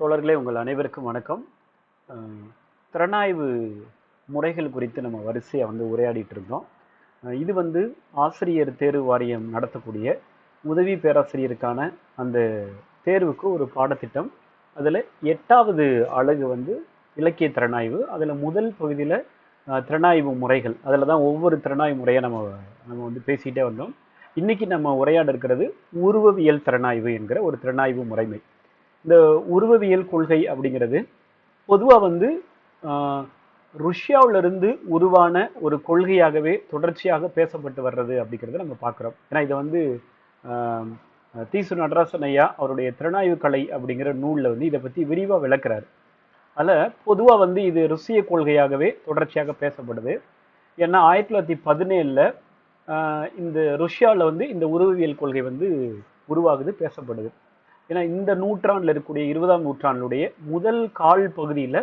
தோழர்களே உங்கள் அனைவருக்கும் வணக்கம். திறனாய்வு முறைகள் குறித்து நம்ம வரிசையாக வந்து உரையாடிட்டு இருந்தோம். இது வந்து ஆசிரியர் தேர்வு வாரியம் நடத்தக்கூடிய உதவி பேராசிரியருக்கான அந்த தேர்வுக்கு ஒரு பாடத்திட்டம். அதில் எட்டாவது அழகு வந்து இலக்கிய திறனாய்வு. அதில் முதல் பகுதியில் திறனாய்வு முறைகள். அதில் தான் ஒவ்வொரு திறனாய்வு முறையை நம்ம நம்ம வந்து பேசிகிட்டே வந்தோம். இன்றைக்கி நம்ம உரையாட இருக்கிறது உருவவியல் திறனாய்வு என்கிற ஒரு திறனாய்வு முறைமை. இந்த உருவவியல் கொள்கை அப்படிங்கிறது பொதுவாக வந்து ருஷ்யாவிலிருந்து உருவான ஒரு கொள்கையாகவே தொடர்ச்சியாக பேசப்பட்டு வர்றது அப்படிங்கிறத நம்ம பார்க்குறோம். ஏன்னா இதை வந்து தீசு நடராசன் ஐயா அவருடைய திறனாய்வு கலை அப்படிங்கிற நூலில் வந்து இதை பற்றி விரிவாக விளக்குறாரு. அதில் பொதுவாக வந்து இது ருசிய கொள்கையாகவே தொடர்ச்சியாக பேசப்படுது. ஏன்னா ஆயிரத்தி தொள்ளாயிரத்தி பதினேழில் இந்த ருஷ்யாவில் வந்து இந்த உருவவியல் கொள்கை வந்து உருவாகுது பேசப்படுது. ஏன்னா இந்த நூற்றாண்டில் இருக்கக்கூடிய இருபதாம் நூற்றாண்டுடைய முதல் கால் பகுதியில்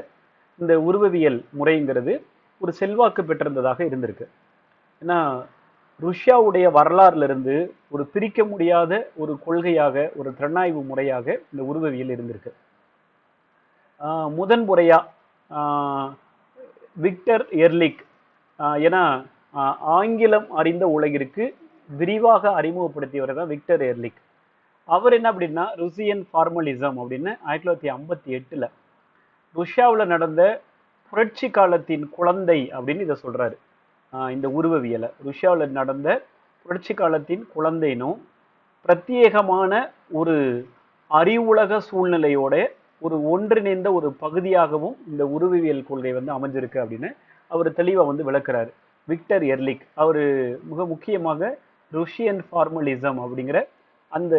இந்த உருவவியல் முறைங்கிறது ஒரு செல்வாக்கு பெற்றிருந்ததாக இருந்திருக்கு. ஏன்னா ருஷ்யாவுடைய வரலாறுலேருந்து ஒரு பிரிக்க முடியாத ஒரு கொள்கையாக ஒரு திறனாய்வு முறையாக இந்த உருவவியல் இருந்திருக்கு. முதன் முறையாக விக்டர் எர்லிக் ஏன்னா ஆங்கிலம் அறிந்த உலகிற்கு விரிவாக அறிமுகப்படுத்தியவர் தான் விக்டர் எர்லிக். அவர் என்ன அப்படின்னா ருசியன் ஃபார்மலிசம் அப்படின்னு ஆயிரத்தி தொள்ளாயிரத்தி ஐம்பத்தி எட்டில் ருஷ்யாவில் நடந்த புரட்சி காலத்தின் குழந்தை அப்படின்னு இதை சொல்கிறாரு இந்த உருவவியலை. ருஷ்யாவில் நடந்த புரட்சி காலத்தின் குழந்தைனும் பிரத்யேகமான ஒரு அறிவுலக சூழ்நிலையோட ஒரு ஒன்றிணைந்த ஒரு பகுதியாகவும் இந்த உருவவியல் கொள்கை வந்து அமைஞ்சிருக்கு அப்படின்னு அவர் தெளிவாக வந்து விளக்குறாரு. விக்டர் எர்லிக் அவர் மிக முக்கியமாக ருஷியன் ஃபார்மலிசம் அப்படிங்கிற அந்த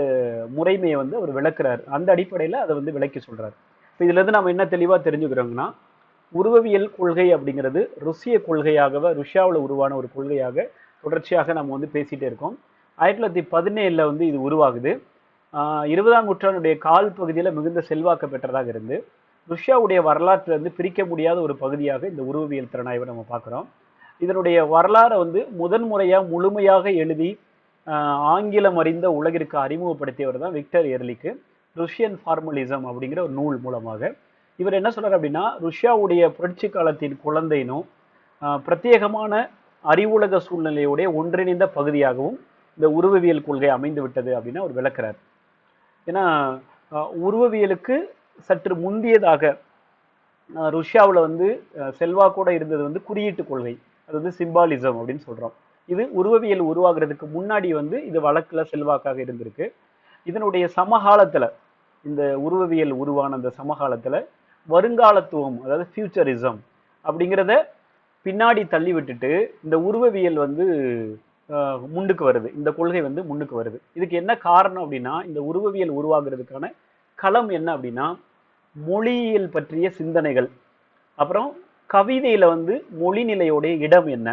முறைமையை வந்து அவர் விளக்குறாரு. அந்த அடிப்படையில் அதை வந்து விளக்கி சொல்கிறார் இப்போ இதுலேருந்து நம்ம என்ன தெளிவாக தெரிஞ்சுக்கிறோங்கன்னா உருவவியல் கொள்கை அப்படிங்கிறது ருசிய கொள்கையாகவே ருஷ்யாவில் உருவான ஒரு கொள்கையாக தொடர்ச்சியாக நம்ம வந்து பேசிகிட்டே இருக்கோம். ஆயிரத்தி தொள்ளாயிரத்தி பதினேழில் வந்து இது உருவாகுது. இருபதாம் நூற்றாண்டுடைய கால் பகுதியில் மிகுந்த செல்வாக்கு பெற்றதாக இருந்து ருஷ்யாவுடைய வரலாற்றிலிருந்து பிரிக்க முடியாத ஒரு பகுதியாக இந்த உருவவியல் திறனாய்வை நம்ம பார்க்குறோம். இதனுடைய வரலாறை வந்து முதன் முறையாக முழுமையாக எழுதி ஆங்கிலம் அறிந்த உலகிற்கு அறிமுகப்படுத்தியவர் தான் விக்டர் எர்லிக்கு ருஷ்யன் ஃபார்மலிசம் அப்படிங்கிற ஒரு நூல் மூலமாக. இவர் என்ன சொல்றாரு அப்படின்னா ருஷ்யாவுடைய புரட்சி காலத்தின் குழந்தைனும் பிரத்யேகமான அறிவுலக சூழ்நிலையுடைய ஒன்றிணைந்த பகுதியாகவும் இந்த உருவவியல் கொள்கை அமைந்து விட்டது அப்படின்னு அவர் விளக்குறார். ஏன்னா உருவவியலுக்கு சற்று முந்தியதாக ருஷ்யாவில் வந்து ஆஹ் செல்வாக்கோட இருந்தது வந்து குறியீட்டு கொள்கை அது வந்து சிம்பாலிசம் அப்படின்னு சொல்கிறோம் இது உருவவியல் உருவாகிறதுக்கு முன்னாடி வந்து இது வழக்கில் செல்வாக்காக இருந்திருக்கு. இதனுடைய சமகாலத்தில் இந்த உருவவியல் உருவான அந்த சமகாலத்தில் வருங்காலத்துவம் அதாவது ஃபியூச்சரிசம் அப்படிங்கிறத பின்னாடி தள்ளி விட்டுட்டு இந்த உருவவியல் வந்து முன்னுக்கு வருது. இந்த கொள்கை வந்து முன்னுக்கு வருது. இதுக்கு என்ன காரணம் அப்படின்னா இந்த உருவவியல் உருவாகிறதுக்கான களம் என்ன அப்படின்னா மொழியியல் பற்றிய சிந்தனைகள். அப்புறம் கவிதையில் வந்து மொழிநிலையோடைய இடம் என்ன?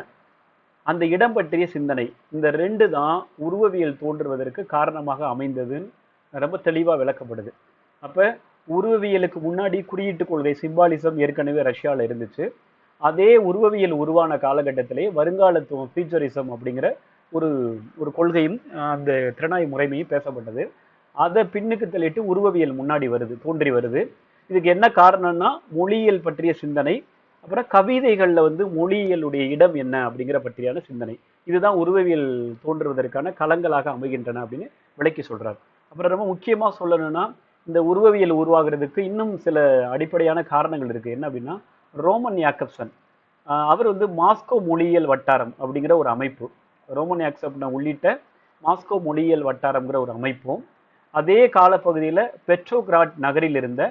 அந்த இடம் பற்றிய சிந்தனை. இந்த ரெண்டு தான் உருவவியல் தோன்றுவதற்கு காரணமாக அமைந்ததுன்னு ரொம்ப தெளிவாக விளக்கப்படுது. அப்போ உருவவியலுக்கு முன்னாடி குறியீட்டு கொள்கை சிம்பாலிசம் ஏற்கனவே ரஷ்யாவில் இருந்துச்சு. அதே உருவவியல் உருவான காலகட்டத்திலே வருங்காலத்துவம் ஃபியூச்சரிசம் அப்படிங்கிற ஒரு ஒரு கொள்கையும் அந்த திறனாய் முறைமையும் பேசப்பட்டது. அதை பின்னுக்கு தள்ளிட்டு உருவவியல் முன்னாடி வருது தோன்றி வருது. இதுக்கு என்ன காரணம்னா மொழியியல் பற்றிய சிந்தனை அப்புறம் கவிதைகளில் வந்து மொழியியலுடைய இடம் என்ன அப்படிங்கிற பற்றியான சிந்தனை. இதுதான் உருவவியல் தோன்றுவதற்கான களங்களாக அமைகின்றன அப்படின்னு விளக்கி சொல்கிறார் அப்புறம் ரொம்ப முக்கியமாக சொல்லணும்னா இந்த உருவவியல் உருவாகிறதுக்கு இன்னும் சில அடிப்படையான காரணங்கள் இருக்குது என்ன அப்படின்னா ரோமன் யாக்கப்சன் அவர் வந்து மாஸ்கோ மொழியியல் வட்டாரம் அப்படிங்கிற ஒரு அமைப்பு. ரோமன் யாக்சப்ன உள்ளிட்ட மாஸ்கோ மொழியியல் வட்டாரம்ங்கிற ஒரு அமைப்பும் அதே காலப்பகுதியில் பெட்ரோகிராட் நகரில் இருந்த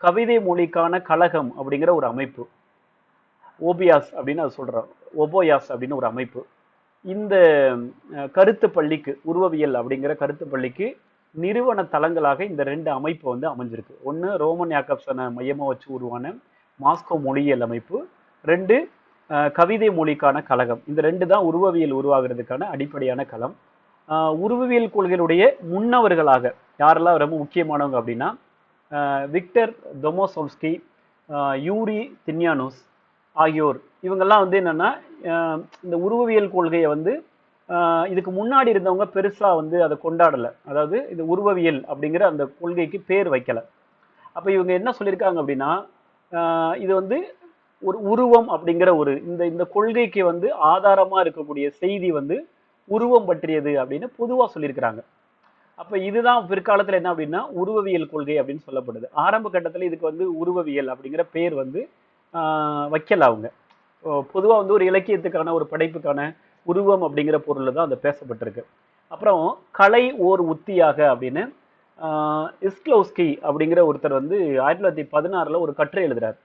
கவிதை மொழிக்கான கழகம் அப்படிங்கிற ஒரு அமைப்பு. ஓபியாஸ் அப்படின்னு அது சொல்கிறார் ஒபோயாஸ் அப்படின்னு ஒரு அமைப்பு. இந்த கருத்து பள்ளிக்கு உருவவியல் அப்படிங்கிற கருத்து பள்ளிக்கு நிறுவன தளங்களாக இந்த ரெண்டு அமைப்பு வந்து அமைஞ்சிருக்கு. ஒன்று ரோமன் யாக்கப்சனை மையமாக வச்சு உருவான மாஸ்கோ மொழியியல் அமைப்பு. ரெண்டு கவிதை மொழிக்கான கழகம். இந்த ரெண்டு தான் உருவவியல் உருவாகிறதுக்கான அடிப்படையான களம். உருவவியல் கொள்கைகளுடைய முன்னவர்களாக யாரெல்லாம் ரொம்ப முக்கியமானவங்க அப்படின்னா விக்டர் தொமோசோம்ஸ்கி யூரி தின்யானோஸ் ஆகியோர். இவங்கெல்லாம் வந்து என்னன்னா இந்த உருவவியல் கொள்கையை வந்து இதுக்கு முன்னாடி இருந்தவங்க பெருசாக வந்து அதை கொண்டாடலை. அதாவது இது உருவவியல் அப்படிங்கிற அந்த கொள்கைக்கு பேர் வைக்கலை. அப்போ இவங்க என்ன சொல்லியிருக்காங்க அப்படின்னா இது வந்து ஒரு உருவம் அப்படிங்கிற ஒரு இந்த இந்த கொள்கைக்கு வந்து ஆதாரமாக இருக்கக்கூடிய செய்தி வந்து உருவம் பற்றியது அப்படின்னு பொதுவாக சொல்லியிருக்கிறாங்க. அப்போ இதுதான் பிற்காலத்தில் என்ன அப்படின்னா உருவவியல் கொள்கை அப்படின்னு சொல்லப்படுது. ஆரம்ப கட்டத்தில் இதுக்கு வந்து உருவவியல் அப்படிங்கிற பேர் வந்து வைக்கல அவங்க. பொதுவாக வந்து ஒரு இலக்கியத்துக்கான ஒரு படைப்புக்கான உருவம் அப்படிங்கிற பொருளில் தான் அது பேசப்பட்டிருக்கு. அப்புறம் கலை ஓர் உத்தியாக அப்படின்னு இஸ்க்லோஸ்கி அப்படிங்கிற ஒருத்தர் வந்து ஆயிரத்தி தொள்ளாயிரத்தி பதினாறில் ஒரு கட்டுரை எழுதுறார்.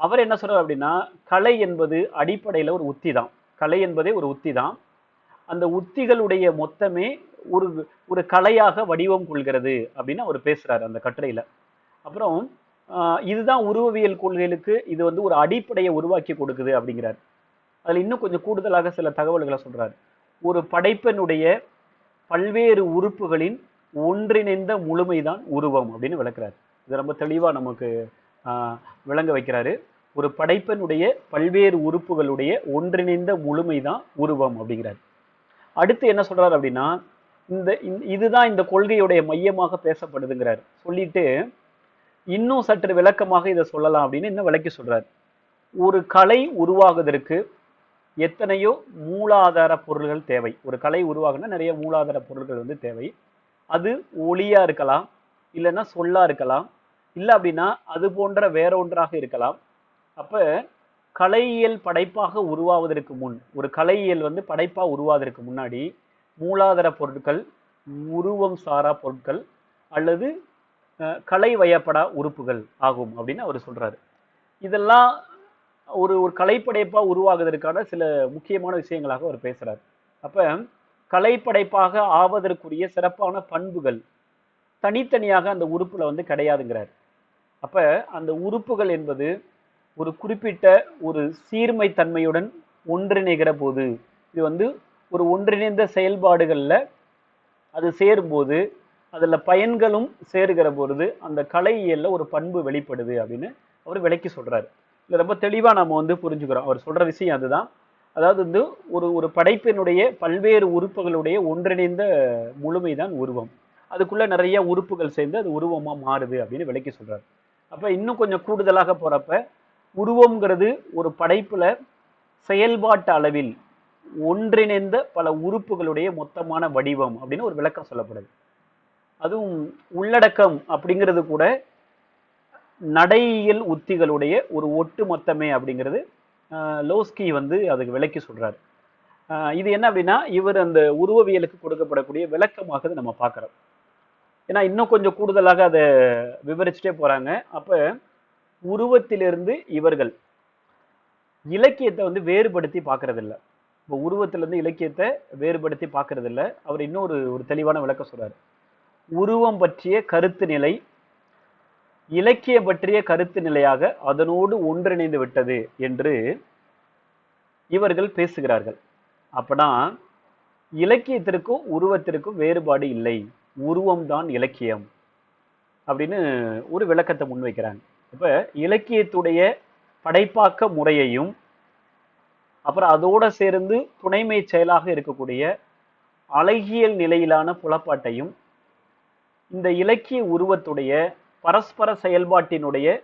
அவர் என்ன சொல்கிறார் அப்படின்னா கலை என்பது அடிப்படையில் ஒரு உத்தி தான். கலை என்பதே ஒரு உத்தி தான். அந்த உத்திகளுடைய மொத்தமே ஒரு ஒரு கலையாக வடிவம் கொள்கிறது அப்படின்னு அவர் பேசுகிறார் அந்த கட்டுரையில். அப்புறம் இதுதான் உருவவியல் கொள்கைகளுக்கு இது வந்து ஒரு அடிப்படையை உருவாக்கி கொடுக்குது அப்படிங்கிறார். அதில் இன்னும் கொஞ்சம் கூடுதலாக சில தகவல்களை சொல்கிறார் ஒரு படைப்பினுடைய பல்வேறு உறுப்புகளின் ஒன்றிணைந்த முழுமைதான் உருவம் அப்படின்னு விளக்குறாரு. இது ரொம்ப தெளிவாக நமக்கு விளங்க வைக்கிறாரு. ஒரு படைப்பினுடைய பல்வேறு உறுப்புகளுடைய ஒன்றிணைந்த முழுமைதான் உருவம் அப்படிங்கிறார். அடுத்து என்ன சொல்றாரு அப்படின்னா இந்த இந்த- இதுதான் இந்த கொள்கையுடைய மையமாக பேசப்படுதுங்கிறார். சொல்லிட்டு இன்னும் சற்று விளக்கமாக இதை சொல்லலாம் அப்படின்னு இன்னும் விளக்கி சொல்றார். ஒரு கலை உருவாகுவதற்கு எத்தனையோ மூலாதார பொருள்கள் தேவை. ஒரு கலை உருவாகுனா நிறைய மூலாதார பொருள்கள் வந்து தேவை. அது ஒளியா இருக்கலாம் இல்லைன்னா சொல்லா இருக்கலாம் இல்லை அப்படின்னா அது போன்ற வேற ஒன்றாக இருக்கலாம். அப்போ கலையியல் படைப்பாக உருவாவதற்கு முன் ஒரு கலையியல் வந்து படைப்பாக உருவாவதற்கு முன்னாடி மூலாதார பொருட்கள் உருவம் சாரா பொருட்கள் அல்லது கலை வயப்படா உறுப்புகள் ஆகும் அப்படின்னு அவர் சொல்கிறாரு இதெல்லாம் ஒரு ஒரு கலைப்படைப்பாக உருவாகுவதற்கான சில முக்கியமான விஷயங்களாக அவர் பேசுகிறார் அப்போ கலைப்படைப்பாக ஆவதற்குரிய சிறப்பான பண்புகள் தனித்தனியாக அந்த உறுப்பில் வந்து கிடையாதுங்கிறார். அப்போ அந்த உறுப்புகள் என்பது ஒரு குறிப்பிட்ட ஒரு சீர்மை தன்மையுடன் ஒன்றிணைகிற போது இது வந்து ஒரு ஒன்றிணைந்த செயல்பாடுகளில் அது சேரும்போது அதில் பயன்களும் சேருகிற பொழுது அந்த கலையியலில் ஒரு பண்பு வெளிப்படுது அப்படின்னு அவர் விளக்கி சொல்கிறார் இல்லை ரொம்ப தெளிவாக நம்ம வந்து புரிஞ்சுக்கிறோம். அவர் சொல்கிற விஷயம் அதுதான். அதாவது வந்து ஒரு ஒரு படைப்பினுடைய பல்வேறு உறுப்புகளுடைய ஒன்றிணைந்த முழுமைதான் உருவம். அதுக்குள்ளே நிறைய உறுப்புகள் சேர்ந்து அது உருவமாக மாறுது அப்படின்னு விளக்கி சொல்கிறார் அப்போ இன்னும் கொஞ்சம் கூடுதலாக போகிறப்ப உருவங்கிறது ஒரு படைப்பில் செயல்பாட்டு அளவில் ஒன்றிணைந்த பல உறுப்புகளுடைய மொத்தமான வடிவம் அப்படின்னு ஒரு விளக்கம் சொல்லப்படுது. அதுவும் உள்ளடக்கம் அப்படிங்கிறது கூட நடையியல் உத்திகளுடைய ஒரு ஒட்டு மொத்தமே அப்படிங்கிறது லோஸ்கி வந்து அதுக்கு விளக்கி சொல்கிறாரு இது என்ன அப்படின்னா இவர் அந்த உருவவியலுக்கு கொடுக்கப்படக்கூடிய விளக்கமாக நம்ம பார்க்குறோம். ஏன்னா இன்னும் கொஞ்சம் கூடுதலாக அதை விவரிச்சுட்டே போகிறாங்க அப்போ உருவத்திலிருந்து இவர்கள் இலக்கியத்தை வந்து வேறுபடுத்தி பார்க்கறதில்ல. இப்போ உருவத்திலிருந்து இலக்கியத்தை வேறுபடுத்தி பார்க்கறதில்ல. அவர் இன்னொரு ஒரு தெளிவான விளக்கம் சொல்கிறார் உருவம் பற்றிய கருத்து நிலை இலக்கியம் பற்றிய கருத்து நிலையாக அதனோடு ஒன்றிணைந்து விட்டது என்று இவர்கள் பேசுகிறார்கள். அப்பனா இலக்கியத்திற்கும் உருவத்திற்கும் வேறுபாடு இல்லை. உருவம்தான் இலக்கியம் அப்படின்னு ஒரு விளக்கத்தை முன்வைக்கிறாங்க. இப்போ இலக்கியத்துடைய படைப்பாக்க முறையையும் அப்புறம் அதோடு சேர்ந்து துணைமை செயலாக இருக்கக்கூடிய அழகியல் நிலையிலான புலப்பாட்டையும் இந்த இலக்கிய உருவத்துடைய பரஸ்பர செயல்பாட்டினுடைய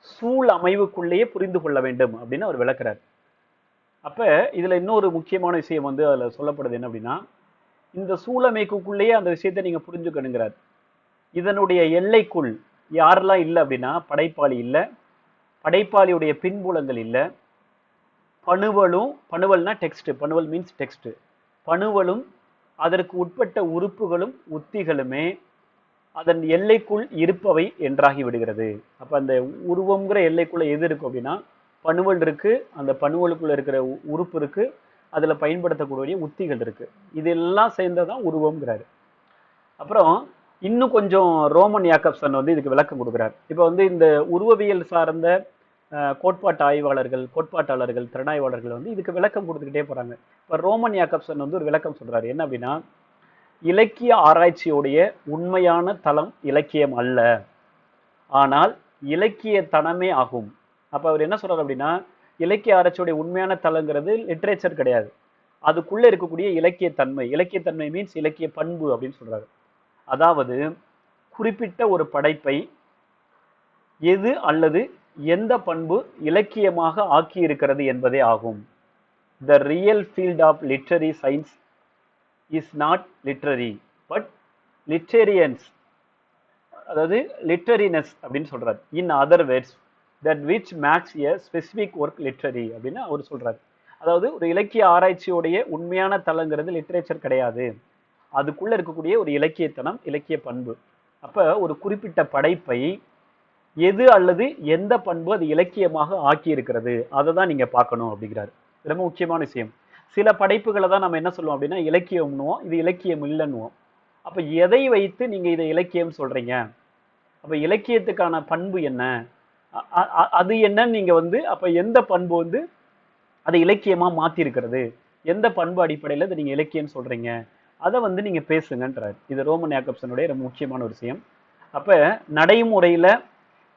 சூழ் அமைவுக்குள்ளேயே புரிந்து கொள்ள வேண்டும் அப்படின்னு அவர் விளக்குறார். அப்போ இதில் இன்னொரு முக்கியமான விஷயம் வந்து அதில் சொல்லப்படுது என்ன அப்படின்னா இந்த சூழமைக்குள்ளேயே அந்த விஷயத்தை நீங்கள் புரிஞ்சுக்கணுங்கிறார். இதனுடைய எல்லைக்குள் யாரெல்லாம் இல்லை அப்படின்னா படைப்பாளி இல்லை படைப்பாளியுடைய பின்புலங்கள் இல்லை பணுவலும் பணுவல்னா டெக்ஸ்ட்டு பணுவல் மீன்ஸ் டெக்ஸ்ட்டு பணுவலும் அதற்கு உட்பட்ட உறுப்புகளும் உத்திகளுமே அதன் எல்லைக்குள் இருப்பவை என்றாகி விடுகிறது. அப்போ அந்த உருவங்கிற எல்லைக்குள்ளே எது இருக்கும் அப்படின்னா பணுவல் இருக்குது அந்த பணுவலுக்குள்ளே இருக்கிற உறுப்பு இருக்குது அதில் பயன்படுத்தக்கூடிய உத்திகள் இருக்குது இதெல்லாம் சேர்ந்ததான் உருவம்ங்கிறாரு. அப்புறம் இன்னும் கொஞ்சம் ரோமன் யாக்கப்சன் வந்து இதுக்கு விளக்கம் கொடுக்குறார். இப்போ வந்து இந்த உருவவியல் சார்ந்த கோட்பாட்டு ஆய்வாளர்கள் கோட்பாட்டாளர்கள் திறனாய்வாளர்கள் வந்து இதுக்கு விளக்கம் கொடுத்துக்கிட்டே போகிறாங்க இப்போ ரோமன் யாக்கப்சன் வந்து ஒரு விளக்கம் சொல்கிறாரு என்ன அப்படின்னா இலக்கிய ஆராய்ச்சியுடைய உண்மையான தளம் இலக்கியம் அல்ல. ஆனால் இலக்கிய தனமே ஆகும். அப்போ அவர் என்ன சொல்கிறார் அப்படின்னா இலக்கிய ஆராய்ச்சியுடைய உண்மையான தளங்கிறது லிட்ரேச்சர் கிடையாது. அதுக்குள்ளே இருக்கக்கூடிய இலக்கிய தன்மை. இலக்கிய தன்மை மீன்ஸ் இலக்கிய பண்பு அப்படின்னு சொல்கிறாரு அதாவது குறிப்பிட்ட ஒரு படைப்பை எது அல்லது எந்த பண்பு இலக்கியமாக ஆக்கியிருக்கிறது என்பதே ஆகும். The real field of literary science is not literary but literariness அதாவது லிட்டரினஸ் அப்படின்னு சொல்கிறார் in other words that which makes a specific work literary அப்படின்னு அவர் சொல்கிறார் அதாவது ஒரு இலக்கிய ஆராய்ச்சியோடைய உண்மையான தளங்கிறது லிட்ரேச்சர் கிடையாது. அதுக்குள்ளே இருக்கக்கூடிய ஒரு இலக்கியத்தனம் இலக்கிய பண்பு. அப்போ ஒரு குறிப்பிட்ட படைப்பை எது அல்லது எந்த பண்பு அது இலக்கியமாக ஆக்கி இருக்கிறது அதை தான் நீங்க பார்க்கணும் அப்படிங்கிறாரு. ரொம்ப முக்கியமான விஷயம். சில படைப்புகளை தான் நம்ம என்ன சொல்லுவோம் அப்படின்னா இலக்கியம்னுவோம். இது இலக்கியம் இல்லைன்னுவோம். அப்ப எதை வைத்து நீங்க இதை இலக்கியம் சொல்றீங்க? அப்ப இலக்கியத்துக்கான பண்பு என்ன? அது என்னன்னு நீங்க வந்து அப்ப எந்த பண்பு வந்து அதை இலக்கியமா மாத்திருக்கிறது எந்த பண்பு அடிப்படையில் இதை நீங்கள் இலக்கியம் சொல்கிறீங்க அதை வந்து நீங்கள் பேசுங்கன்றார். இது ரோமன் யாக்கப்சனுடைய ரொம்ப முக்கியமான ஒரு விஷயம். அப்போ நடைமுறையில்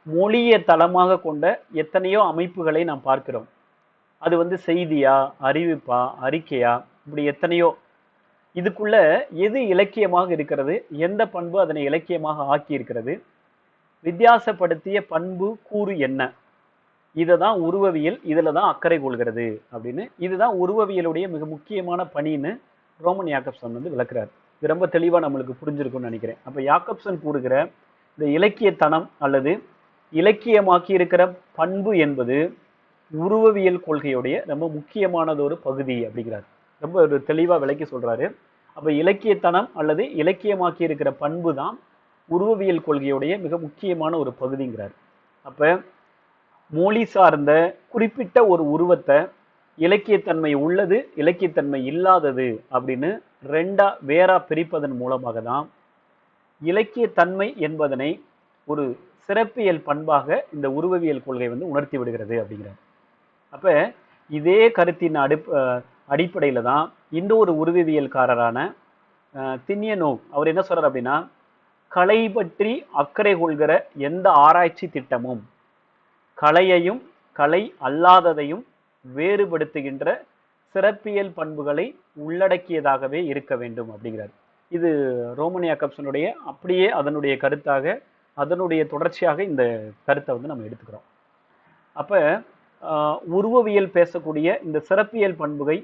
மொழியை தளமாக கொண்ட எத்தனையோ அமைப்புகளை நாம் பார்க்கிறோம். அது வந்து செய்தியா அறிவிப்பா அறிக்கையா இப்படி எத்தனையோ. இதுக்குள்ள எது இலக்கியமாக இருக்கிறது எந்த பண்பு அதனை இலக்கியமாக ஆக்கி இருக்கிறது வித்தியாசப்படுத்திய பண்பு கூறு என்ன? இதை தான் உருவவியல் இதில் தான் அக்கறை கொள்கிறது அப்படின்னு. இதுதான் உருவவியலுடைய மிக முக்கியமான பணின்னு ரோமன் யாக்கப்சன் வந்து விளக்குறார். இது ரொம்ப தெளிவாக நம்மளுக்கு புரிஞ்சிருக்கும்னு நினைக்கிறேன். அப்போ யாக்கப்சன் கூறுகிற இந்த இலக்கியத்தனம் அல்லது இலக்கியமாக்கி இருக்கிற பண்பு என்பது உருவவியல் கொள்கையுடைய ரொம்ப முக்கியமானது ஒரு பகுதி அப்படிங்கிறார். ரொம்ப ஒரு தெளிவாக விளக்கி சொல்கிறாரு அப்போ இலக்கியத்தனம் அல்லது இலக்கியமாக்கி இருக்கிற பண்பு தான் உருவவியல் கொள்கையுடைய மிக முக்கியமான ஒரு பகுதிங்கிறார். அப்போ மொழி சார்ந்த குறிப்பிட்ட ஒரு உருவத்தை இலக்கியத்தன்மை உள்ளது இலக்கியத்தன்மை இல்லாதது அப்படின்னு ரெண்டா வேறா பிரிப்பதன் மூலமாக தான் இலக்கியத்தன்மை என்பதனை ஒரு சிறப்பியல் பண்பாக இந்த உருவவியல் கொள்கை வந்து உணர்த்தி விடுகிறது அப்படிங்கிறார். அப்போ இதே கருத்தின் அடிப் அடிப்படையில் தான் இன்னொரு உருவவியல்காரரான அஹ், தின்யனோ அவர் என்ன சொல்கிறார் அப்படின்னா கலை பற்றி அக்கறை கொள்கிற எந்த ஆராய்ச்சி திட்டமும் கலையையும் கலை அல்லாததையும் வேறுபடுத்துகின்ற சிறப்பியல் பண்புகளை உள்ளடக்கியதாகவே இருக்க வேண்டும் அப்படிங்கிறார். இது ரோமனியா கப்சனுடைய அப்படியே அதனுடைய கருத்தாக அதனுடைய தொடர்ச்சியாக இந்த கருத்தை வந்து நம்ம எடுத்துக்கிறோம். அப்போ உருவவியல் பேசக்கூடிய இந்த சிறப்பியல் பண்புகை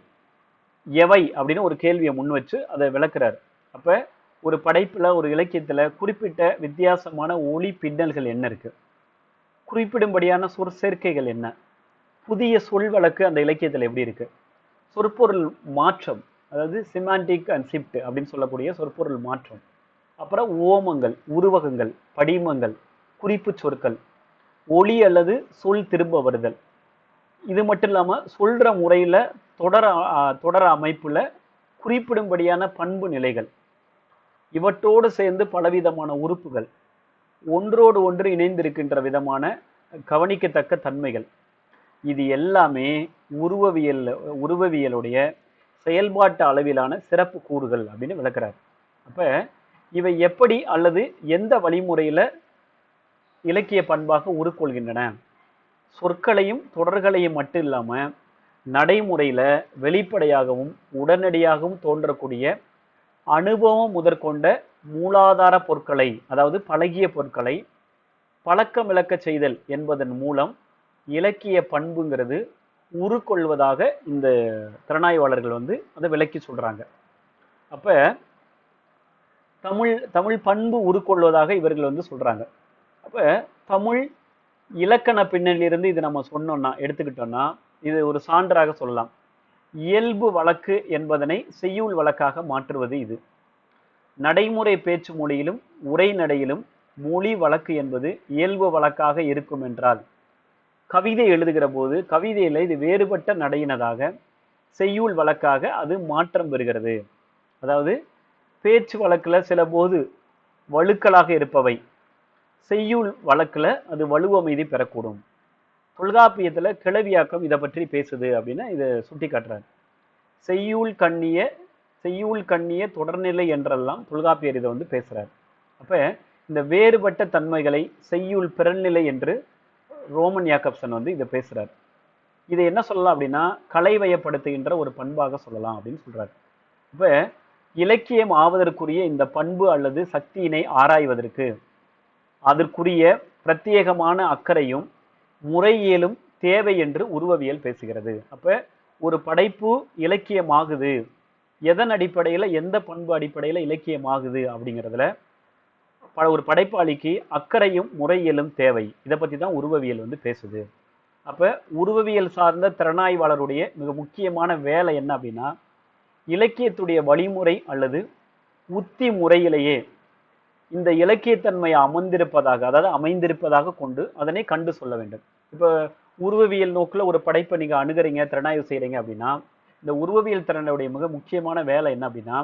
எவை அப்படின்னு ஒரு கேள்வியை முன் வச்சு அதை விளக்குறார். அப்போ ஒரு படைப்பில் ஒரு இலக்கியத்தில் குறிப்பிட்ட வித்தியாசமான ஒளி பின்னல்கள் என்ன இருக்குது குறிப்பிடும்படியான சொற்சேர்க்கைகள் என்ன? புதிய சொல் வழக்கு அந்த இலக்கியத்தில் எப்படி இருக்குது சொற்பொருள் மாற்றம் அதாவது சிமாண்டிக் அண்ட் ஷிஃப்ட் அப்படின்னு சொல்லக்கூடிய சொற்பொருள் மாற்றம். அப்புறம் ஓமங்கள் உருவகங்கள் படிமங்கள் குறிப்பு சொற்கள் ஒளி அல்லது சொல் திரும்ப வருதல். இது மட்டும் இல்லாமல் சொல்கிற முறையில் தொடர தொடர அமைப்பில் குறிப்பிடும்படியான பண்பு நிலைகள். இவற்றோடு சேர்ந்து பலவிதமான உறுப்புகள் ஒன்றோடு ஒன்று இணைந்திருக்கின்ற விதமான கவனிக்கத்தக்க தன்மைகள். இது எல்லாமே உருவவியல் உருவவியலுடைய செயல்பாட்டு அளவிலான சிறப்பு கூறுகள் அப்படின்னு விளக்குறாரு. அப்போ இவை எப்படி அல்லது எந்த வழிமுறையில் இலக்கிய பண்பாக உருக்கொள்கின்றன? சொற்களையும் தொடர்களையும் மட்டும் இல்லாமல் நடைமுறையில் வெளிப்படையாகவும் உடனடியாகவும் தோன்றக்கூடிய அனுபவம் முதற்கொண்ட மூலாதார பொருட்களை அதாவது பழகிய பொருட்களை பழக்கம் இழக்க செய்தல் என்பதன் மூலம் இலக்கிய பண்புங்கிறது உருக்கொள்வதாக இந்த திறனாய்வாளர்கள் வந்து அதை விளக்கி சொல்கிறாங்க அப்போ தமிழ் தமிழ் பண்பு உருக்கொள்வதாக இவர்கள் வந்து சொல்கிறாங்க அப்போ தமிழ் இலக்கண பின்னணியிலிருந்து இது நம்ம சொன்னோம்னா எடுத்துக்கிட்டோம்னா இது ஒரு சான்றாக சொல்லலாம். இயல்பு வழக்கு என்பதனை செய்யுள் வழக்காக மாற்றுவது இது. நடைமுறை பேச்சு மொழியிலும் உரைநடையிலும் மொழி வழக்கு என்பது இயல்பு வழக்காக இருக்கும் என்றால் கவிதை எழுதுகிற போது கவிதையில் இது வேறுபட்ட நடையினதாக செய்யுள் வழக்காக அது மாற்றம் பெறுகிறது. அதாவது பேச்சு வழக்கில் சில போது வழுக்கலாக இருப்பவை. செய்யுள் வழக்கில் அது வலுவமைதி பெறக்கூடும். தொல்காப்பியத்தில் கிளவியாக்கம் இதை பற்றி பேசுது அப்படின்னு இதை சுட்டி காட்டுறாரு செய்யுள் கண்ணிய செய்யுள் கண்ணிய தொடர்நிலை என்றெல்லாம் தொல்காப்பியர் இதை வந்து பேசுகிறார் அப்போ இந்த வேறுபட்ட தன்மைகளை செய்யுள் பிறநிலை என்று ரோமன் யாக்கப்சன் வந்து இதை பேசுகிறார் இதை என்ன சொல்லலாம் அப்படின்னா கலைவயப்படுத்துகின்ற ஒரு பண்பாக சொல்லலாம் அப்படின்னு சொல்கிறார் இப்போ இலக்கியம் ஆவதற்குரிய இந்த பண்பு அல்லது சக்தியினை ஆராய்வதற்கு அதற்குரிய பிரத்யேகமான அக்கறையும் முறையியலும் தேவை என்று உருவவியல் பேசுகிறது. அப்போ ஒரு படைப்பு இலக்கியமாகுது. எதன் அடிப்படையில் எந்த பண்பு அடிப்படையில் இலக்கியமாகுது அப்படிங்கிறதுல ப- ஒரு படைப்பாளிக்கு அக்கறையும் முறையியலும் தேவை. இதை பற்றி தான் உருவவியல் வந்து பேசுது. அப்போ உருவவியல் சார்ந்த திறனாய்வாளருடைய மிக முக்கியமான வேலை என்ன அப்படின்னா இலக்கியத்துடைய வழிமுறை அல்லது உத்தி முறையிலேயே இந்த இலக்கியத்தன்மை அமர்ந்திருப்பதாக அதாவது அமைந்திருப்பதாக கொண்டு அதனை கண்டு சொல்ல வேண்டும். இப்போ உருவவியல் நோக்கில் ஒரு படைப்பை நீங்கள் அணுகுறீங்க திறனாய்வு செய்கிறீங்க அப்படின்னா இந்த உருவவியல் திறனுடைய மிக முக்கியமான வேலை என்ன அப்படின்னா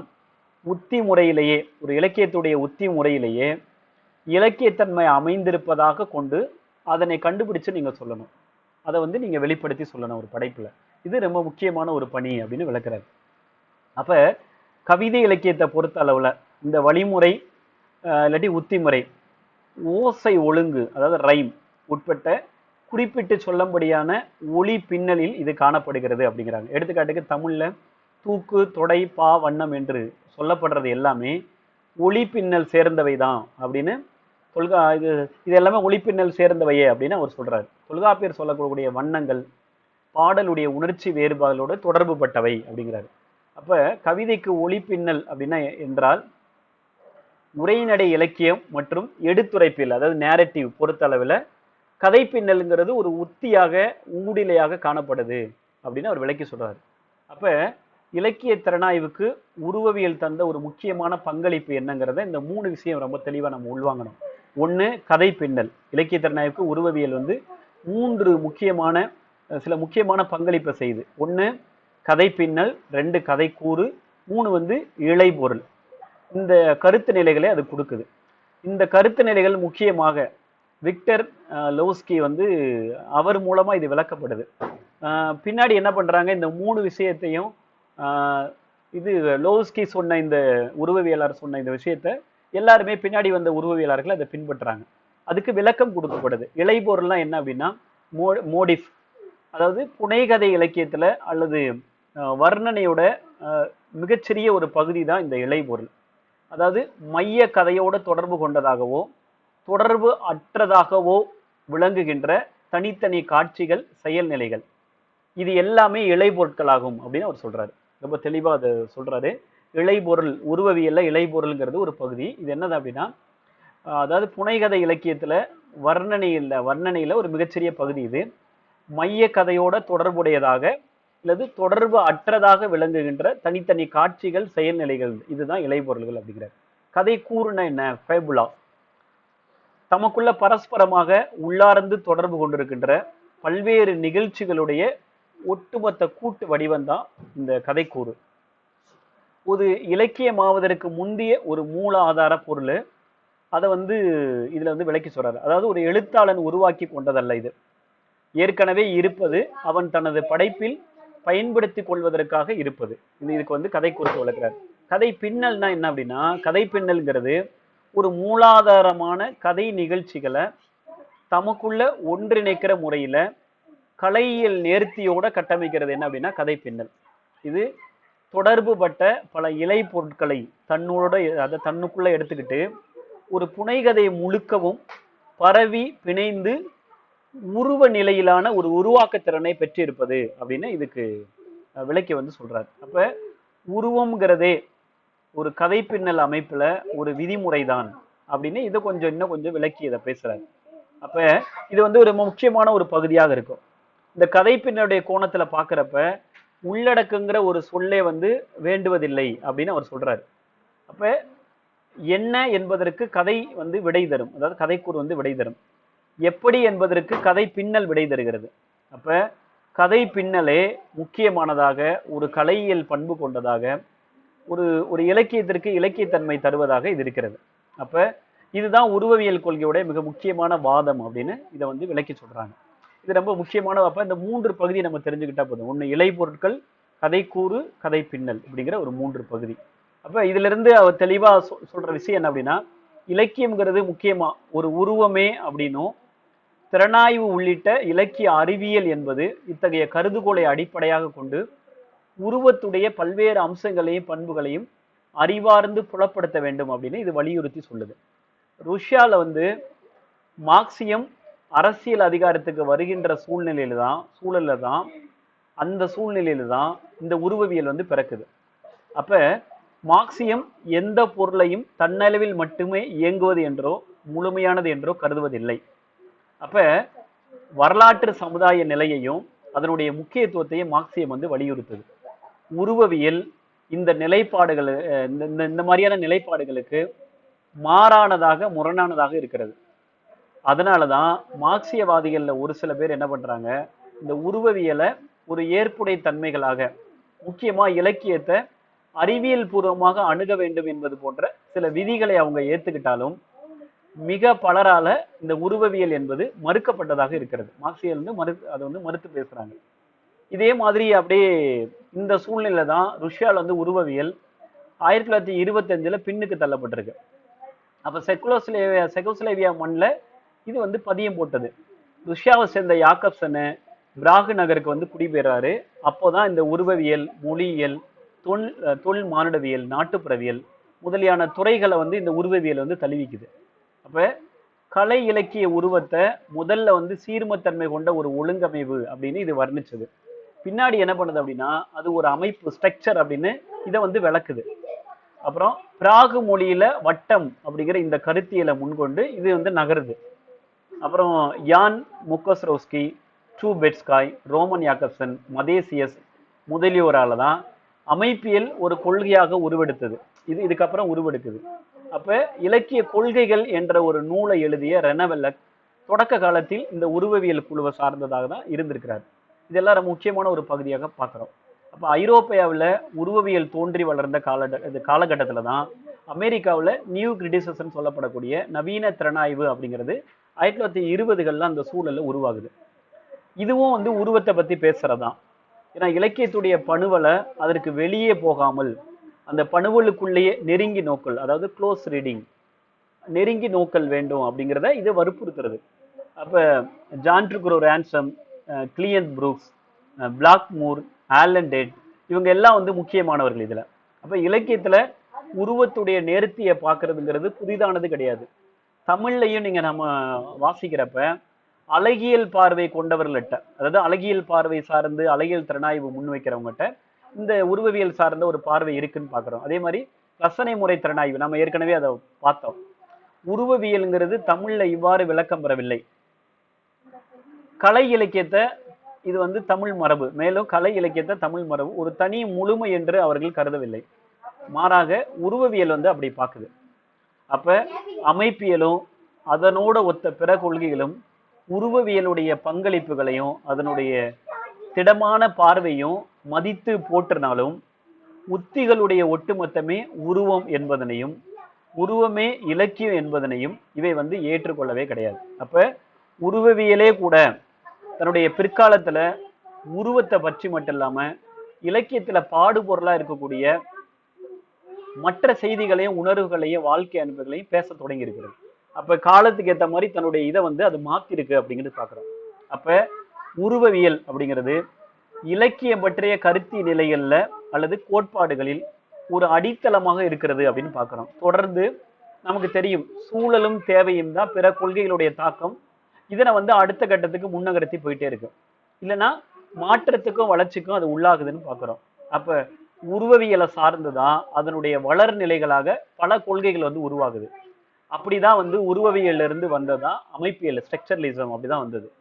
உத்தி முறையிலேயே ஒரு இலக்கியத்துடைய உத்தி முறையிலேயே இலக்கியத்தன்மை அமைந்திருப்பதாக கொண்டு அதனை கண்டுபிடிச்சு நீங்கள் சொல்லணும். அதை வந்து நீங்கள் வெளிப்படுத்தி சொல்லணும் ஒரு படைப்பில். இது ரொம்ப முக்கியமான ஒரு பணி அப்படின்னு விளக்குறாரு. அப்போ கவிதை இலக்கியத்தை பொறுத்த அளவில் இந்த வழிமுறை இல்லாட்டி உத்திமுறை ஓசை ஒழுங்கு அதாவது ரைம் உட்பட்ட குறிப்பிட்டு சொல்லும்படியான ஒளி பின்னலில் இது காணப்படுகிறது அப்படிங்கிறாங்க. எடுத்துக்காட்டுக்கு தமிழில் தூக்கு தொடை பா வண்ணம் என்று சொல்லப்படுறது எல்லாமே ஒளி பின்னல் சேர்ந்தவை தான் அப்படின்னு தொல்கா இது இது எல்லாமே ஒளிப்பின்னல் சேர்ந்தவையே அப்படின்னு அவர் சொல்கிறார் தொல்காப்பியர் சொல்லக்கூடிய வண்ணங்கள் பாடலுடைய உணர்ச்சி வேறுபாடுகளோடு தொடர்பு பட்டவை அப்படிங்கிறாரு. அப்போ கவிதைக்கு ஒளிப்பின்னல் அப்படின்னா என்றால் உரைநடை இலக்கியம் மற்றும் எடுத்துரைப்பில் அதாவது நேரட்டிவ் பொறுத்தளவில் கதை பின்னல்ங்கிறது ஒரு உத்தியாக ஊடிலையாக காணப்படுது அப்படின்னு அவர் விளக்கி சொல்கிறார் அப்போ இலக்கிய திறனாய்வுக்கு உருவவியல் தந்த ஒரு முக்கியமான பங்களிப்பு என்னங்கிறத இந்த மூணு விஷயம் ரொம்ப தெளிவாக நம்ம உள்வாங்கணும். ஒன்று கதை பின்னல் இலக்கிய திறனாய்வுக்கு உருவவியல் வந்து மூன்று முக்கியமான சில முக்கியமான பங்களிப்பை செய்யுது. ஒன்று கதை பின்னல் ரெண்டு கதை கூறு மூணு வந்து இழைபொருள் இந்த கருத்து நிலைகளை அது கொடுக்குது. இந்த கருத்து நிலைகள் முக்கியமாக விக்டர் லோஸ்கி வந்து அவர் மூலமாக இது விளக்கப்படுது. பின்னாடி என்ன பண்ணுறாங்க இந்த மூணு விஷயத்தையும் இது லோஸ்கி சொன்ன இந்த உருவவியலாளர் சொன்ன இந்த விஷயத்த எல்லாருமே பின்னாடி வந்த உருவவியலாளர்கள் அதை பின்பற்றுறாங்க அதுக்கு விளக்கம் கொடுக்கப்படுது. இளைபொருள்லாம் என்ன அப்படின்னா மோ மோடிஃப். அதாவது புனைகதை இலக்கியத்தில் அல்லது வர்ணனையோட மிகச்சிறிய ஒரு பகுதி தான் இந்த இளைபொருள் அதாவது மைய கதையோட தொடர்பு கொண்டதாகவோ தொடர்பு அற்றதாகவோ விளங்குகின்ற தனித்தனி காட்சிகள் செயல்நிலைகள். இது எல்லாமே இளைபொருட்களாகும் அப்படின்னு அவர் சொல்றாரு. ரொம்ப தெளிவாக அதை சொல்றாரு. இளைபொருள் உருவவியல்ல இளைபொருள்ங்கிறது ஒரு பகுதி. இது என்னது அப்படின்னா அதாவது புனைகதை இலக்கியத்துல வர்ணனையில் வர்ணனையில ஒரு மிகச்சிறிய பகுதி இது. மைய கதையோட தொடர்புடையதாக அல்லது தொடர்பு அற்றதாக விளங்குகின்ற தனித்தனி காட்சிகள் செயல்நிலைகள் இதுதான் இலைபொருள்கள் அப்படிங்கிறார். கதை கூறுனா என்ன? ஃபேபுலா தமக்குள்ள பரஸ்பரமாக உள்ளார்ந்து தொடர்பு கொண்டிருக்கின்ற பல்வேறு நிகழ்ச்சிகளுடைய ஒட்டுமொத்த கூட்டு வடிவம் தான் இந்த கதைக்கூறு. ஒரு இலக்கியமாவதற்கு முந்தைய ஒரு மூல ஆதார பொருள். அதை வந்து இதில் வந்து விளக்கி சொல்கிறார் அதாவது ஒரு எழுத்தாளன் உருவாக்கி கொண்டதல்ல இது. ஏற்கனவே இருப்பது அவன் தனது படைப்பில் பயன்படுத்தி கொள்வதற்காக இருப்பது. இது இதுக்கு வந்து கதை குறித்து வளர்க்கிறார் கதை பின்னல்னா என்ன அப்படின்னா கதை பின்னல்ங்கிறது ஒரு மூலாதாரமான கதை நிகழ்ச்சிகளை தமக்குள்ள ஒன்றிணைக்கிற முறையில கலையியல் நேர்த்தியோட கட்டமைக்கிறது என்ன அப்படின்னா கதை பின்னல். இது தொடர்புபட்ட பல இலை பொருட்களை தன்னோட அதை தன்னுக்குள்ள எடுத்துக்கிட்டு ஒரு புனைகதை முழுக்கவும் பரவி பிணைந்து உருவ நிலையிலான ஒரு உருவாக்கத்திறனை பெற்றிருப்பது அப்படின்னு இதுக்கு விளக்கி வந்து சொல்றாரு. அப்ப உருவம்ங்கிறதே ஒரு கதை பின்னல் அமைப்புல ஒரு விதிமுறை தான் அப்படின்னு இதை கொஞ்சம் இன்னும் கொஞ்சம் விளக்கி இதை பேசுறாரு. அப்ப இது வந்து ஒரு முக்கியமான ஒரு பகுதியாக இருக்கும். இந்த கதை பின்னலுடைய கோணத்துல பாக்குறப்ப உள்ளடக்குங்கிற ஒரு சொல்லே வந்து வேண்டுவதில்லை அப்படின்னு அவர் சொல்றாரு. அப்ப என்ன என்பதற்கு கதை வந்து விடை தரும். அதாவது கதைக்கூறு வந்து விடை தரும். எப்படி என்பதற்கு கதை பின்னல் விடை தருகிறது. அப்ப கதை பின்னலே முக்கியமானதாக ஒரு கலையியல் பண்பு கொண்டதாக ஒரு ஒரு இலக்கியத்திற்கு இலக்கியத்தன்மை தருவதாக இது இருக்கிறது. அப்ப இதுதான் உருவவியல் கொள்கையோட மிக முக்கியமான வாதம் அப்படின்னு இதை வந்து விளக்கி சொல்றாங்க. இது ரொம்ப முக்கியமான அப்ப இந்த மூன்று பகுதி நம்ம தெரிஞ்சுக்கிட்டா போதும். ஒன்று இலை பொருட்கள் கதைக்கூறு கதை பின்னல் அப்படிங்கிற ஒரு மூன்று பகுதி. அப்ப இதுல இருந்து அவர் தெளிவா சொ- சொல்ற விஷயம் என்ன அப்படின்னா இலக்கியம்ங்கிறது முக்கியமா ஒரு உருவமே அப்படின்னும் திறனாய்வு உள்ளிட்ட இலக்கிய அறிவியல் என்பது இத்தகைய கருதுகோளை அடிப்படையாக கொண்டு உருவத்துடைய பல்வேறு அம்சங்களையும் பண்புகளையும் அறிவார்ந்து புலப்படுத்த வேண்டும் அப்படின்னு இது வலியுறுத்தி சொல்லுது. ருஷ்யாவில் வந்து மார்க்சியம் அரசியல் அதிகாரத்துக்கு வருகின்ற சூழ்நிலையில தான் சூழலில் தான் அந்த சூழ்நிலையில தான் இந்த உருவவியல் வந்து பிறக்குது. அப்போ மார்க்சியம் எந்த பொருளையும் தன்னளவில் மட்டுமே இயங்குவது என்றோ முழுமையானது என்றோ கருதுவதில்லை. அப்போ வரலாற்று சமுதாய நிலையையும் அதனுடைய முக்கியத்துவத்தையும் மார்க்சியம் வந்து வலியுறுத்துது. உருவவியல் இந்த நிலைப்பாடுகள் இந்த- இந்த இந்த மாதிரியான நிலைப்பாடுகளுக்கு மாறானதாக முரணானதாக இருக்கிறது. அதனால தான் மார்க்சியவாதிகளில் ஒரு சில பேர் என்ன பண்ணுறாங்க இந்த உருவவியலை ஒரு ஏற்புடை தன்மைகளாக முக்கியமாக இலக்கியத்தை அறிவியல் பூர்வமாக அணுக வேண்டும் என்பது போன்ற சில விதிகளை அவங்க ஏற்றுக்கிட்டாலும் மிக பலரால இந்த உருவவியல் என்பது மறுக்கப்பட்டதாக இருக்கிறது. மார்க்சியல் வந்து மறு அதை வந்து மறுத்து பேசுறாங்க. இதே மாதிரி அப்படியே இந்த சூழ்நிலை தான் ருஷ்யாவில் வந்து உருவவியல் ஆயிரத்தி தொள்ளாயிரத்தி இருபத்தஞ்சில் பின்னுக்கு தள்ளப்பட்டிருக்கு. அப்போ செக்குலோஸ்லேவியா செகோஸ்லேவியா மண்ணில் இது வந்து பதியம் போட்டது. ருஷ்யாவை சேர்ந்த யாக்கப்சனு பிராகு நகருக்கு வந்து குடிபெயர்றாரு. அப்போதான் இந்த உருவவியல் மொழியியல் தொல் தொல் மானுடவியல் நாட்டுப்புறவியல் முதலியான துறைகளை வந்து இந்த உருவவியல் வந்து தழுவிக்குது. அப்போ கலை இலக்கிய உருவத்தை முதல்ல வந்து சீர்மத்தன்மை கொண்ட ஒரு ஒழுங்கமைவு அப்படின்னு இது வர்ணிச்சது. பின்னாடி என்ன பண்ணுது அப்படின்னா அது ஒரு அமைப்பு ஸ்ட்ரக்சர் அப்படின்னு இதை வந்து விளக்குது. அப்புறம் பிராகு மொழியில வட்டம் அப்படிங்கிற இந்த கருத்தியலை முன்கொண்டு இது வந்து நகருது. அப்புறம் யான் முக்கோஸ்ரோஸ்கி டூ பெட்ஸ்காய் ரோமன் யாக்கப்சன் மதேசியஸ் முதலியோரால தான் அமைப்பியல் ஒரு கொள்கையாக உருவெடுத்தது. இது இதுக்கப்புறம் உருவெடுக்குது. அப்ப இலக்கிய கொள்கைகள் என்ற ஒரு நூலை எழுதிய ரெனவெல்லக் தொடக்க காலத்தில் இந்த உருவவியல் குழுவை சார்ந்ததாக தான் இருந்திருக்கிறார். இதெல்லாம் முக்கியமான ஒரு பகுதியாக பார்க்குறோம். அப்போ ஐரோப்பியாவில் உருவவியல் தோன்றி வளர்ந்த கால இது காலகட்டத்தில் தான் அமெரிக்காவில் நியூ கிரிட்டிசிசம் சொல்லப்படக்கூடிய நவீன திறனாய்வு அப்படிங்கிறது ஆயிரத்தி தொள்ளாயிரத்தி இருபதுகளில் அந்த சூழலில் உருவாகுது. இதுவும் வந்து உருவத்தை பற்றி பேசுகிறதான் ஏன்னா இலக்கியத்துடைய பணுவலை அதற்கு வெளியே போகாமல் அந்த பணுவலுக்குள்ளேயே நெருங்கி நோக்கல் அதாவது க்ளோஸ் ரீடிங் நெருங்கி நோக்கல் வேண்டும் அப்படிங்கிறத இது வற்புறுத்துறது. அப்போ John Crowe Ransom Cleanth Brooks Blackmur Allen Tate இவங்க எல்லாம் வந்து முக்கியமானவர்கள் இதில். அப்போ இலக்கியத்தில் உருவத்துடைய நேர்த்தியை பார்க்கறதுங்கிறது புதிதானது கிடையாது. தமிழ்லையும் நீங்கள் நம்ம வாசிக்கிறப்ப அழகியல் பார்வை கொண்டவர்கள்ட்ட அதாவது அழகியல் பார்வை சார்ந்து அழகியல் திறனாய்வு முன்வைக்கிறவங்ககிட்ட இந்த உருவவியல் சார்ந்த ஒரு பார்வை இருக்குன்னு பார்க்குறோம். அதே மாதிரி ரசனை முறை திறனாய்வு நம்ம ஏற்கனவே அதை பார்த்தோம். உருவவியலுங்கிறது தமிழில் இவ்வாறு விளக்கம் பெறவில்லை. கலை இலக்கியத்தை இது வந்து தமிழ் மரபு. மேலும் கலை இலக்கியத்தை தமிழ் மரபு. ஒரு தனி முழுமை என்று அவர்கள் கருதவில்லை. மாறாக உருவவியல் வந்து அப்படி பார்க்குது. அப்ப அமைப்பியலும் அதனோட ஒத்த பிற கொள்கைகளும் உருவவியலுடைய பங்களிப்புகளையும் அதனுடைய திடமான பார்வையும் மதித்து போற்றினாலும் உத்திகளுடைய ஒட்டுமொத்தமே உருவம் என்பதனையும் உருவமே இலக்கியம் என்பதனையும் இவை வந்து ஏற்றுக்கொள்ளவே கிடையாது. அப்ப உருவவியலே கூட தன்னுடைய பிற்காலத்துல உருவத்தை பற்றி மட்டும் இல்லாம இலக்கியத்துல பாடுபொருளா இருக்கக்கூடிய மற்ற செய்திகளையும் உணர்வுகளையும் வாழ்க்கை அனுப்புகளையும் பேச தொடங்கி இருக்கிறது அப்ப காலத்துக்கு ஏற்ற மாதிரி தன்னுடைய இதை வந்து அது மாத்திருக்கு அப்படிங்கிறது பாக்குறோம். அப்ப உருவவியல் அப்படிங்கிறது இலக்கியம் பற்றிய கருத்தி நிலைகளில் அல்லது கோட்பாடுகளில் ஒரு அடித்தளமாக இருக்கிறது அப்படின்னு பார்க்குறோம். தொடர்ந்து நமக்கு தெரியும் சூழலும் தேவையும் தான் பிற கொள்கைகளுடைய தாக்கம். இதனை வந்து அடுத்த கட்டத்துக்கு முன்னகர்த்தி போயிட்டே இருக்கு. இல்லைன்னா மாற்றத்துக்கும் வளர்ச்சிக்கும் அது உள்ளாகுதுன்னு பார்க்குறோம். அப்போ உருவவியலை சார்ந்துதான் அதனுடைய வளர் நிலைகளாக பல கொள்கைகள் வந்து உருவாகுது. அப்படிதான் வந்து உருவவியல்ல இருந்து வந்ததா அமைப்பியல் ஸ்ட்ரக்சரலிசம் அப்படிதான் வந்தது.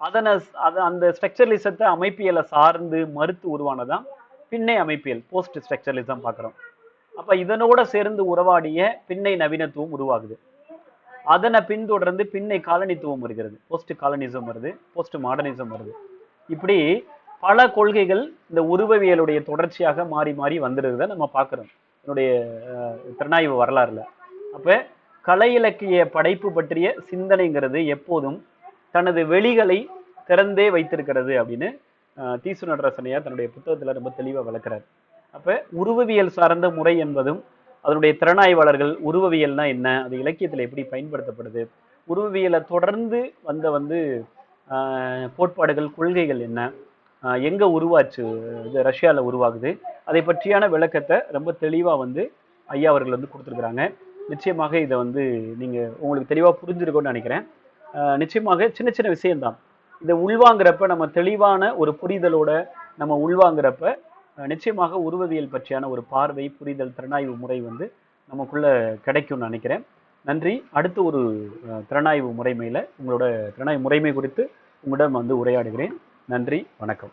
அதனை அதை அந்த ஸ்ட்ரக்சரலிசத்தை அமைப்பியலை சார்ந்து மறுத்து உருவானதான் பின்னை அமைப்பியல் போஸ்ட் ஸ்ட்ரக்சரலிசம் பார்க்குறோம் அப்போ இதனோட சேர்ந்து உறவாடிய பின்னை நவீனத்துவம் உருவாகுது. அதனை பின்தொடர்ந்து பின்னை காலனித்துவம் வருகிறது. போஸ்ட் காலனிசம் வருது போஸ்ட் மாடர்னிசம் வருது. இப்படி பல கொள்கைகள் இந்த உருவவியலுடைய தொடர்ச்சியாக மாறி மாறி வந்துடுறத நம்ம பார்க்குறோம் என்னுடைய திறனாய்வு வரலாறுல. அப்போ கலை இலக்கிய படைப்பு பற்றிய சிந்தனைங்கிறது எப்போதும் தனது வெளிகளை திறந்தே வைத்திருக்கிறது அப்படின்னு தீசு நடராசனையா தன்னுடைய புத்தகத்துல ரொம்ப தெளிவா விளக்குறாரு. அப்ப உருவவியல் சார்ந்த முறை என்பதும் அதனுடைய திறனாய்வாளர்கள் உருவவியல்னா என்ன அது இலக்கியத்துல எப்படி பயன்படுத்தப்படுது உருவவியலை தொடர்ந்து வந்த வந்து கோட்பாடுகள் கொள்கைகள் என்ன எங்கே எங்க உருவாச்சு இது ரஷ்யாவில் உருவாகுது அதை பற்றியான விளக்கத்தை ரொம்ப தெளிவாக வந்து ஐயா அவர்கள் வந்து கொடுத்துருக்குறாங்க. நிச்சயமாக இதை வந்து நீங்கள் உங்களுக்கு தெளிவாக புரிஞ்சிருக்கோன்னு நினைக்கிறேன். நிச்சயமாக சின்ன சின்ன விஷயம்தான். இதை உள்வாங்கிறப்ப நம்ம தெளிவான ஒரு புரிதலோட நம்ம உள்வாங்கிறப்ப நிச்சயமாக உருவவியல் பற்றியான ஒரு பார்வை புரிதல் திறனாய்வு முறை வந்து நமக்குள்ள கிடைக்கும்னு நினைக்கிறேன். நன்றி. அடுத்து ஒரு திறனாய்வு முறைமையில் உங்களோட திறனாய்வு முறைமை குறித்து உங்களிடம் வந்து உரையாடுகிறேன். நன்றி. வணக்கம்.